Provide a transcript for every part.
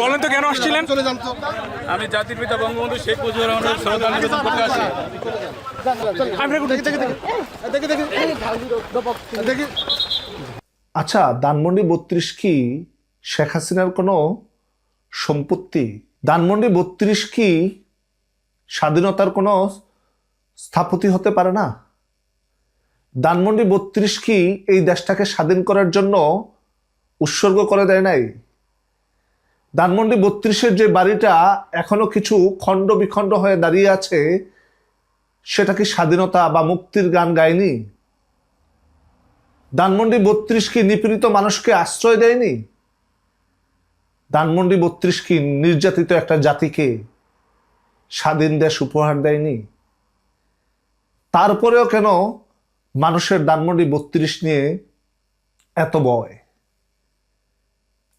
বলেন তো কেন আসছিলেন? চলে যান তো। আমি জাতির পিতা বঙ্গবন্ধু শেখ মুজিবুর রহমানের শ্রদ্ধা নিবেদন করতে আসি আচ্ছা ধানমন্ডি বত্রিশ কি শেখ হাসিনার কোনো সম্পত্তি? দানমন্ডি বত্রিশ কি স্বাধীনতার কোনো স্থাপতি হতে পারে না? দানমন্ডি বত্রিশ কি এই দেশটাকে স্বাধীন করার জন্য উৎসর্গ করে দেয় নাই। ধানমন্ডি বত্রিশের যে বাড়িটা এখনও কিছু খণ্ড বিখণ্ড হয়ে দাঁড়িয়ে আছে, সেটা কি স্বাধীনতা বা মুক্তির গান গায়নি? ধানমন্ডি বত্রিশ কি নিপীড়িত মানুষকে আশ্রয় দেয়নি? ধানমন্ডি বত্রিশ কি নির্যাতিত একটা জাতিকে স্বাধীন দেশ উপহার দেয়নি? তারপরেও কেন মানুষের ধানমন্ডি বত্রিশ নিয়ে এত ভয়?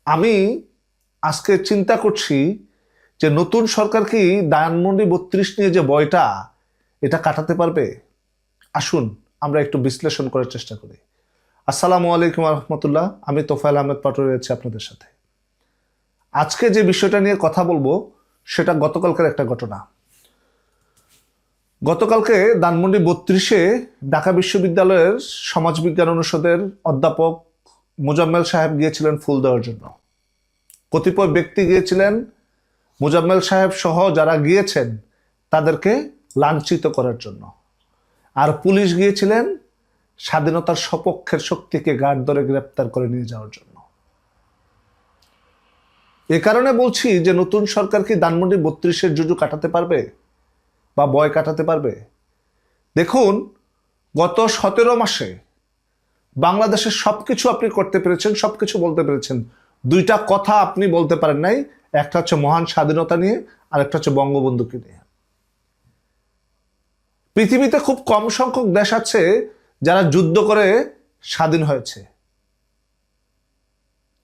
আমি আজকে চিন্তা করছি যে নতুন সরকার কি ধানমন্ডি বত্রিশ নিয়ে যে ভয়টা এটা কাটাতে পারবে? আসুন, আমরা একটু বিশ্লেষণ করার চেষ্টা করি। আসসালামু আলাইকুম রহমতুল্লাহ আমি তোফায়েল আহমেদ পাটোয়ারি রয়েছে আপনাদের সাথে। আজকে যে বিষয়টা নিয়ে কথা বলব, সেটা গতকালকার একটা ঘটনা। গতকালকে দানমন্ডি বত্রিশে ঢাকা বিশ্ববিদ্যালয়ের সমাজবিজ্ঞান অনুষদের অধ্যাপক মোজাম্মেল সাহেব গিয়েছিলেন ফুল দেওয়ার জন্য। কতিপয় ব্যক্তি গিয়েছিলেন, মোজাম্মেল সাহেব সহ যারা গিয়েছেন, তাদেরকে লাঞ্ছিত করার জন্য। আর পুলিশ গিয়েছিলেন, স্বাধীনতার সপক্ষের শক্তিকে গার্ড ধরে গ্রেপ্তার করে নিয়ে যাওয়ার জন্য। এ কারণে বলছি যে, নতুন সরকার কি ধানমন্ডি বত্রিশের জুজু কাটাতে পারবে? বা বয় কাটাতে পারবে? দেখুন, গত সতেরো মাসে বাংলাদেশের সব কিছু আপনি করতে পেরেছেন সব কিছু বলতে পেরেছেন। দুইটা কথা আপনি বলতে পারেন নাই, একটা হচ্ছে মহান স্বাধীনতা নিয়ে আর একটা হচ্ছে বঙ্গবন্ধুকে নিয়ে। পৃথিবীতে খুব কম সংখ্যক দেশ আছে যারা যুদ্ধ করে স্বাধীন হয়েছে।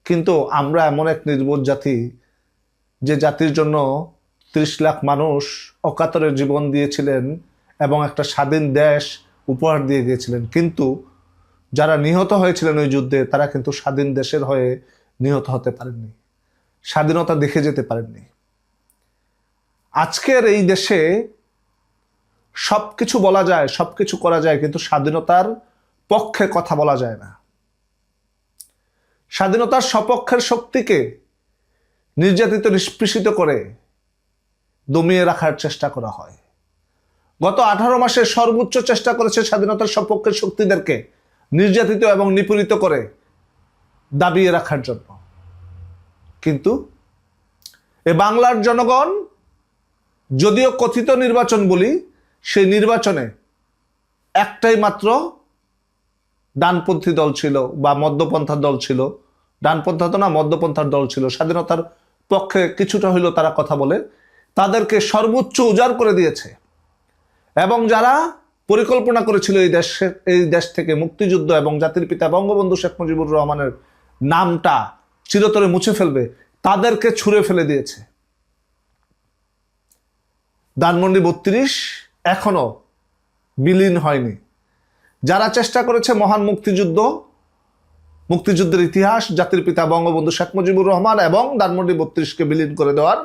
কিন্তু আমরা এমন এক নির্বোধ জাতি যে জাতির জন্য ত্রিশ লাখ মানুষ অকাতরে জীবন দিয়েছিলেন এবং একটা স্বাধীন দেশ উপহার দিয়ে গিয়েছিলেন। কিন্তু যারা নিহত হয়েছিলেন ওই যুদ্ধে, তারা কিন্তু স্বাধীন দেশের হয়ে নিহত হতে পারেননি, স্বাধীনতা দেখে যেতে পারেননি। আজকের এই দেশে সব কিছু বলা যায় সব কিছু করা যায়, কিন্তু স্বাধীনতার পক্ষে কথা বলা যায় না। স্বাধীনতার সপক্ষের শক্তিকে নির্যাতিত নিষ্পৃষিত করে দমিয়ে রাখার চেষ্টা করা হয়। গত আঠারো মাসে সর্বোচ্চ চেষ্টা করেছে স্বাধীনতার সপক্ষের শক্তিদেরকে নির্যাতিত এবং নিপীড়িত করে দাবিয়ে রাখার জন্য। কিন্তু এ বাংলার জনগণ যদিও কথিত নির্বাচন বলি, সেই নির্বাচনে একটাই মাত্র ডানপন্থী দল ছিল বা মধ্যপন্থার দল ছিল। ডানপন্থা তো না, মধ্যপন্থার দল ছিল। স্বাধীনতার পক্ষে কিছুটা হইলেও তারা কথা বলে। তাদেরকে সর্বোচ্চ উজাড় করে দিয়েছে। এবং যারা পরিকল্পনা করেছিল এই দেশে, এই দেশ থেকে মুক্তিযুদ্ধ এবং জাতির পিতা বঙ্গবন্ধু শেখ মুজিবুর রহমানের নামটা চিরতরে মুছে ফেলবে, তাদেরকে ছুঁড়ে ফেলে দিয়েছে। ধানমন্ডি বত্রিশ এখনও বিলীন হয়নি। যারা চেষ্টা করেছে মহান মুক্তিযুদ্ধ, মুক্তিযুদ্ধের ইতিহাস, জাতির পিতা বঙ্গবন্ধু শেখ মুজিবুর রহমান এবং ধানমন্ডি বত্রিশকে বিলীন করে দেওয়ার,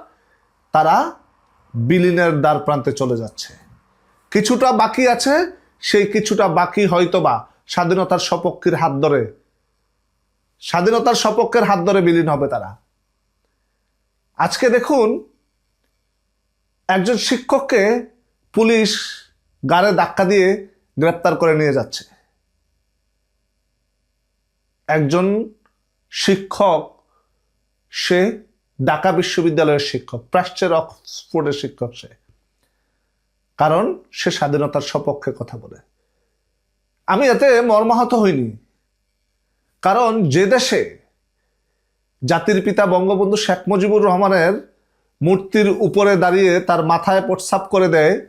তারা বিলীনের দ্বার প্রান্তে চলে যাচ্ছে। কিছুটা বাকি আছে, সেই কিছুটা বাকি হয়তোবা স্বাধীনতার সপক্ষের হাত ধরে। স্বাধীনতার সপক্ষের হাত ধরে বিলীন হবে তারা। আজকে দেখুন, একজন শিক্ষককে পুলিশ গাড়ে ধাক্কা দিয়ে গ্রেপ্তার করে নিয়ে যাচ্ছে। একজন শিক্ষক, সে ঢাকা বিশ্ববিদ্যালয়ের শিক্ষক, প্রাচ্যের অক্সফোর্ডের শিক্ষক সে। কারণ সে স্বাধীনতার সপক্ষে কথা বলে। আমি এতে মর্মাহত হইনি। কারণ যে দেশে জাতির পিতা বঙ্গবন্ধু শেখ মুজিবুর রহমানের মূর্তির উপরে দাঁড়িয়ে তার মাথায় প্রস্রাব করে দেয়,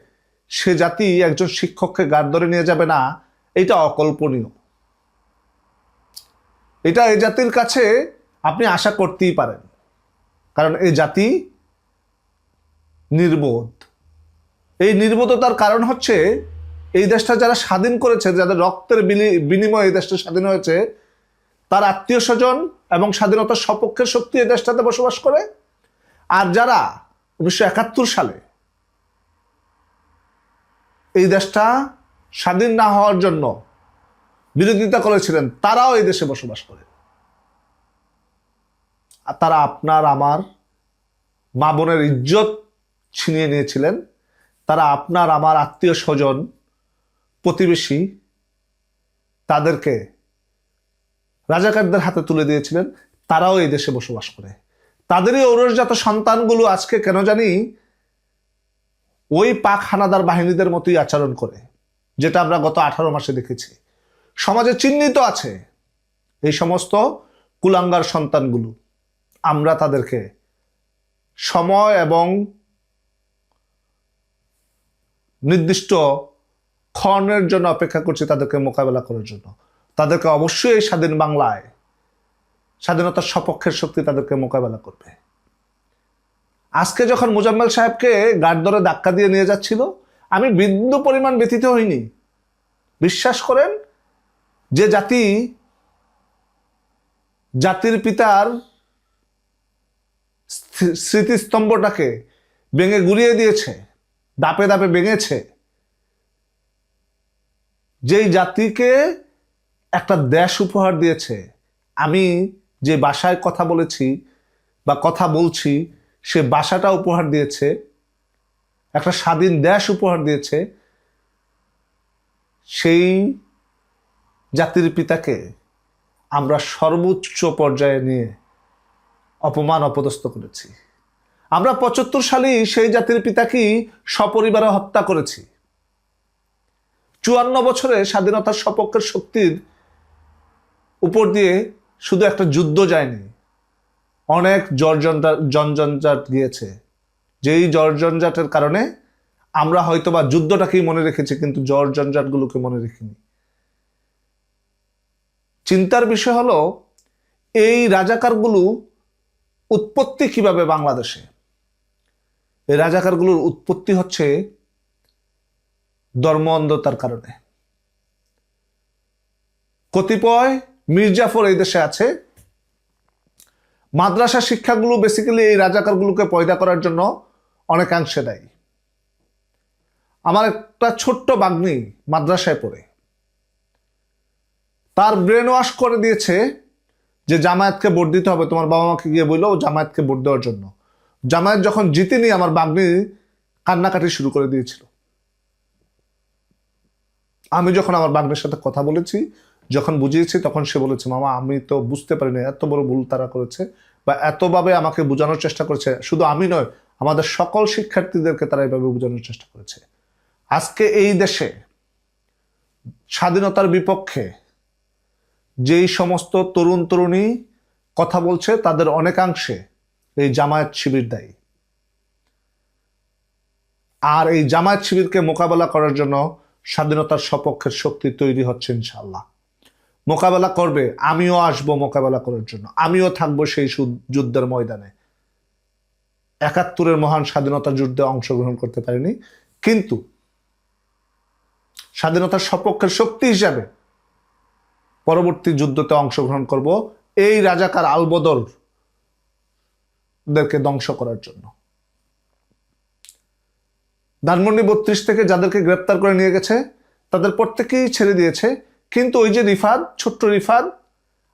সে জাতি একজন শিক্ষককে গাড় ধরে নিয়ে যাবে না, এটা অকল্পনীয়। এটা এই জাতির কাছে আপনি আশা করতেই পারেন। কারণ এই জাতি নির্বোধ। এই নির্বোধতার কারণ হচ্ছে, এই দেশটা যারা স্বাধীন করেছে, যাদের রক্তের বিনিময়ে এই দেশটা স্বাধীন হয়েছে, তার আত্মীয় স্বজন এবং স্বাধীনতার সপক্ষের শক্তি এই দেশটাতে বসবাস করে। আর যারা উনিশশো একাত্তর সালে এই দেশটা স্বাধীন না হওয়ার জন্য বিরোধিতা করেছিলেন, তারাও এই দেশে বসবাস করে। আর তারা আপনার, আমার মা বোনের ইজ্জত ছিনিয়ে নিয়েছিলেন। তারা আপনার, আমার আত্মীয় স্বজন, প্রতিবেশী, তাদেরকে রাজাকারদের হাতে তুলে দিয়েছিলেন। তারাও এই দেশে বসবাস করে। তাদেরই ঔরসজাত সন্তানগুলো আজকে কেন জানি ওই পাক হানাদার বাহিনীদের মতোই আচরণ করে, যেটা আমরা গত আঠারো মাসে দেখেছি। সমাজে চিহ্নিত আছে এই সমস্ত কুলাঙ্গার সন্তানগুলো। আমরা তাদেরকে সময় এবং নির্দিষ্ট ক্ষণের জন্য অপেক্ষা করছি তাদেরকে মোকাবেলা করার জন্য। তাদেরকে অবশ্যই এই স্বাধীন বাংলায়, স্বাধীনতার সপক্ষের শক্তি তাদেরকে মোকাবেলা করবে। আজকে যখন মুজাম্মেল সাহেবকে গার্ড ধরে ধাক্কা দিয়ে নিয়ে যাচ্ছিল, আমি বিন্দু পরিমাণ ব্যথিত হইনি। বিশ্বাস করেন, যে জাতি, জাতির পিতার স্মৃতিস্তম্ভটাকে ভেঙে গুড়িয়ে দিয়েছে দাপে দাপে ভেঙেছে। যেই জাতিকে একটা দেশ উপহার দিয়েছে, আমি যে বাসায় কথা বলেছি বা কথা বলছি, সে বাসাটা উপহার দিয়েছে, একটা স্বাধীন দেশ উপহার দিয়েছে, সেই জাতির পিতাকে আমরা সর্বোচ্চ পর্যায়ে নিয়ে অপমান অপদস্থ করেছি। আমরা পঁচাত্তর সালেই সেই জাতির পিতাকেই সপরিবারে হত্যা করেছি। চুয়ান্ন বছরে স্বাধীনতার সপক্ষের শক্তির উপর দিয়ে শুধু একটা যুদ্ধ যায়নি, অনেক জর্জনটা জনজঞ্জাট গিয়েছে। যেই জর্জনজাটের কারণে আমরা হয়তো বা যুদ্ধটাকেই মনে রেখেছি, কিন্তু জর জঞ্জাটগুলোকে মনে রেখিনি। চিন্তার বিষয় হলো, এই রাজাকারগুলো উৎপত্তি কীভাবে বাংলাদেশে? এই রাজাকারগুলোর উৎপত্তি হচ্ছে ধর্ম অন্ধতার কারণে। কতিপয় মির্জাফর এই দেশে আছে। মাদ্রাসা শিক্ষাগুলো বেসিক্যালি এই রাজাকারগুলোকে পয়দা করার জন্য অনেকাংশে দেয়। আমার একটা ছোট্ট বাগ্নি মাদ্রাসায় পড়ে। তার ব্রেন ওয়াশ করে দিয়েছে যে, জামায়াতকে ভোট দিতে হবে। তোমার বাবা মাকে গিয়ে বলল জামায়াতকে ভোট দেওয়ার জন্য। জামায়াত যখন জিতেনি আমার বাগ্নি কান্নাকাটি শুরু করে দিয়েছিল। আমি যখন আমার বাগ্নের সাথে কথা বলেছি, যখন বুঝিয়েছি, তখন সে বলেছে, মামা, আমি তো বুঝতে পারিনি এত বড় ভুল তারা করেছে বা এতভাবে আমাকে বোঝানোর চেষ্টা করেছে। শুধু আমি নয়, আমাদের সকল শিক্ষার্থীদেরকে তারা এভাবে বোঝানোর চেষ্টা করেছে। আজকে এই দেশে স্বাধীনতার বিপক্ষে যেই সমস্ত তরুণ তরুণী কথা বলছে, তাদের অনেকাংশে এই জামায়াত শিবির দায়ী। আর এই জামায়াত শিবিরকে মোকাবেলা করার জন্য স্বাধীনতার সপক্ষের শক্তি তৈরি হচ্ছে ইনশাল্লাহ মোকাবেলা করবে, আমিও আসব মোকাবেলা করার জন্য। আমিও থাকব সেই যুদ্ধের ময়দানে। একাত্তরের মহান স্বাধীনতা যুদ্ধে অংশগ্রহণ করতে পারিনি, কিন্তু স্বাধীনতার সপক্ষের শক্তি হিসাবে পরবর্তী যুদ্ধতে অংশগ্রহণ করব এই রাজাকার আলবদর দেরকে ধ্বংস করার জন্য। ধানমন্ডি বত্রিশ থেকে যাদেরকে গ্রেপ্তার করে নিয়ে গেছে, তাদের প্রত্যেকেই ছেড়ে দিয়েছে। কিন্তু ওই যে রিফাদ ছোট্ট রিফাদ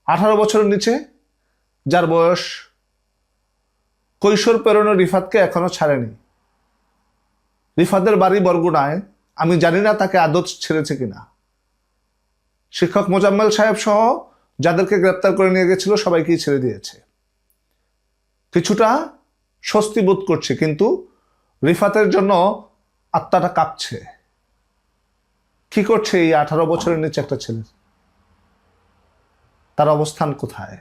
আঠারো বছরের নিচে, যার বয়স কৈশোর পেরোনো রিফাতকে এখনও ছাড়েনি। রিফাদের বাড়ি বরগুনায়, আমি জানি না তাকে আদত ছেড়েছে কিনা। শিক্ষক মোজাম্মেল সাহেব সহ যাদেরকে গ্রেপ্তার করে নিয়ে গেছিল, সবাইকেই ছেড়ে দিয়েছে। কিছুটা স্বস্তি বোধ করছে, কিন্তু রিফাতের জন্য আত্মাটা কাঁপছে। কি করছে এই আঠারো বছরের নিচে একটা ছেলে? তার অবস্থান কোথায়?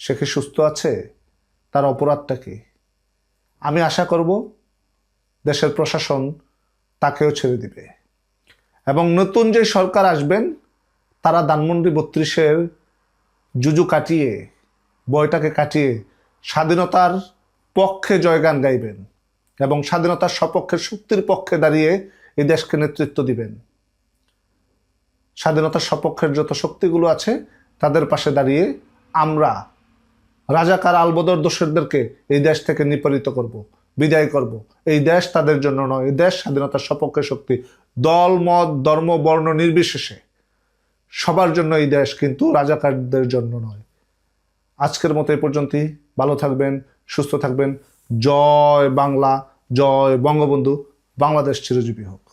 সে কি সুস্থ আছে? তার অপরাধটা কি? আমি আশা করব দেশের প্রশাসন তাকেও ছেড়ে দিবে। এবং নতুন যে সরকার আসবেন, তারা ধানমন্ডি বত্রিশের জুজু কাটিয়ে বয়টাকে কাটিয়ে স্বাধীনতার পক্ষে জয়গান গাইবেন এবং স্বাধীনতার সপক্ষে শক্তির পক্ষে দাঁড়িয়ে এই দেশকে নেতৃত্ব দিবেন। স্বাধীনতার সপক্ষের যত শক্তিগুলো আছে, তাদের পাশে দাঁড়িয়ে আমরা রাজাকার আলবদর দোষরদেরকে এই দেশ থেকে নিপরিত করব, বিদায় করব। এই দেশ তাদের জন্য নয়, এই দেশ স্বাধীনতার সপক্ষে শক্তি। দল, মত, ধর্ম, বর্ণ নির্বিশেষে সবার জন্য এই দেশ কিন্তু রাজাকারদের জন্য নয়। আজকের মতো এই পর্যন্তই। ভালো থাকবেন, সুস্থ থাকবেন। জয় বাংলা, জয় বঙ্গবন্ধু। বাংলাদেশ চিরজীবী হোক।